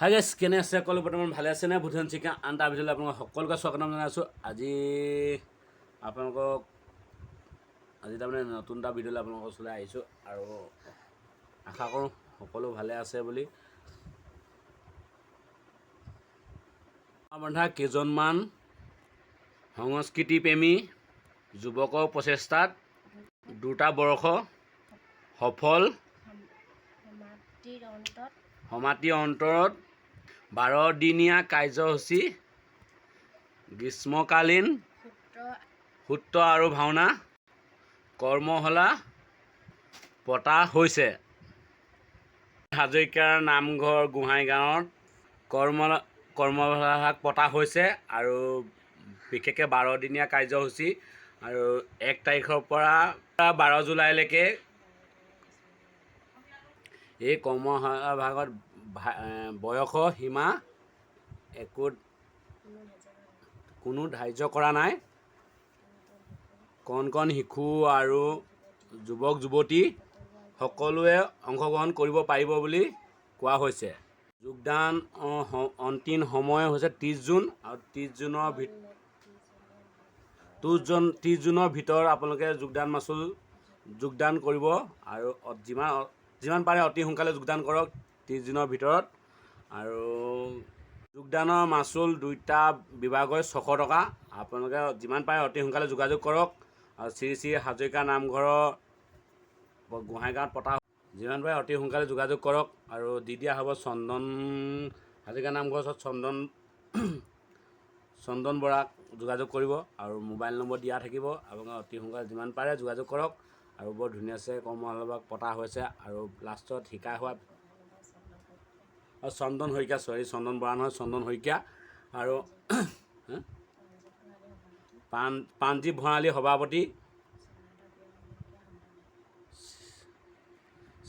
Hi guys কেনে আছে সকলো? বৰ্তমান ভালে আছেনে? ভূটান চিকা আন এটা ভিডিঅ'লৈ আপোনালোকক সকলোকে স্বাগতম জনাইছোঁ। আজি আপোনালোকক আজি তাৰমানে নতুন এটা ভিডিঅ'লৈ আপোনালোকৰ ওচৰলৈ আহিছোঁ আৰু আশা কৰোঁ সকলো ভালে আছে বুলি। বন্ধা কেইজনমান সংস্কৃতিপ্ৰেমী যুৱকৰ প্ৰচেষ্টাত দুটা বৰ্ষ সফল। সমাপ্তিৰ অন্তৰত বাৰদিনীয়া কাৰ্যসূচী গ্ৰীষ্মকালীন সূত্ৰ আৰু ভাওনা কৰ্মশালা পতা হৈছে। হাজৰিকাৰ নামঘৰ গোহাঁই গাঁৱত কৰ্ম কৰ্মশালা পতা হৈছে আৰু বিশেষকৈ বাৰদিনীয়া কাৰ্যসূচী আৰু এক তাৰিখৰ পৰা বাৰ জুলাইলৈকে এই কৰ্মশালা ভাগত বয়সৰ সীমা একো কোনো ধাৰ্য কৰা নাই। কণ কণ শিশু আৰু যুৱক যুৱতী সকলোৱে অংশগ্ৰহণ কৰিব পাৰিব বুলি কোৱা হৈছে। যোগদান অন্তিম সময় হৈছে ত্ৰিছ জুন আৰু ত্ৰিছ জুনৰ ত্ৰিছ জুন ত্ৰিছ জুনৰ ভিতৰত আপোনালোকে যোগদান মাচুল যোগদান কৰিব আৰু যিমান যিমান পাৰে অতি সোনকালে যোগদান কৰক। ত্ৰিছ দিনৰ ভিতৰত। আৰু যোগদানৰ মাচুল দুইটা বিভাগৰ ছশ টকা। আপোনালোকে যিমান পাৰে অতি সোনকালে যোগাযোগ কৰক। আৰু শ্ৰী শ্ৰী হাজৰিকা নামঘৰৰ গোহাঁই গাঁৱত পতা যিমান পাৰে অতি সোনকালে যোগাযোগ কৰক। আৰু দি দিয়া হ'ব চন্দন হাজৰিকা নামঘৰৰ ওচৰত চন্দন চন্দন বৰাক যোগাযোগ কৰিব। আৰু মোবাইল নম্বৰ দিয়া থাকিব। আপোনালোকে অতি সোনকালে যিমান পাৰে যোগাযোগ কৰক। আৰু বৰ ধুনীয়াছে কৰ্মশালাভাগ পতা হৈছে। আৰু লাষ্টত শিকাই হোৱা চন্দন শইকীয়া, চৰি, চন্দন বৰা নহয়, চন্দন শইকীয়া আৰু পাণ প্ৰাণজীৱ ভঁৰালী সভাপতি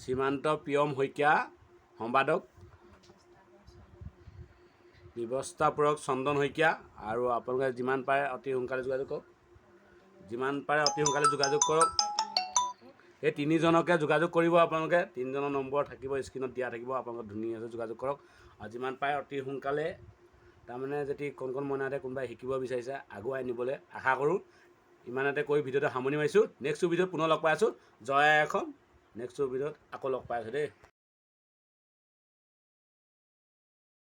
সীমান্ত প্ৰিয়ম শইকীয়া, সম্পাদক ব্যৱস্থাপক চন্দন শইকীয়া আৰু আপোনালোকে যিমান পাৰে অতি সোনকালে যোগাযোগ কৰক। যিমান পাৰে অতি সোনকালে যোগাযোগ কৰক। এই তিনিজনকে যোগাযোগ কৰিব আপোনালোকে। তিনিজনৰ নম্বৰ থাকিব স্ক্ৰীণত দিয়া থাকিব আপোনালোকে ধুনীয়াকৈ যোগাযোগ কৰক। আৰু যিমান পাৰে অতি সোনকালে তাৰমানে যদি কণ কণ মইনাতে কোনোবাই শিকিব বিচাৰিছে আগুৱাই নিবলৈ আশা কৰোঁ। ইমানতে কৈ ভিডিঅ'টো সামৰণি মাৰিছোঁ। নেক্সট ভিডিঅ'ত পুনৰ লগ পাই আছোঁ। জয় এখন। নেক্সট ভিডিঅ'ত আকৌ লগ পাই আছোঁ দেই।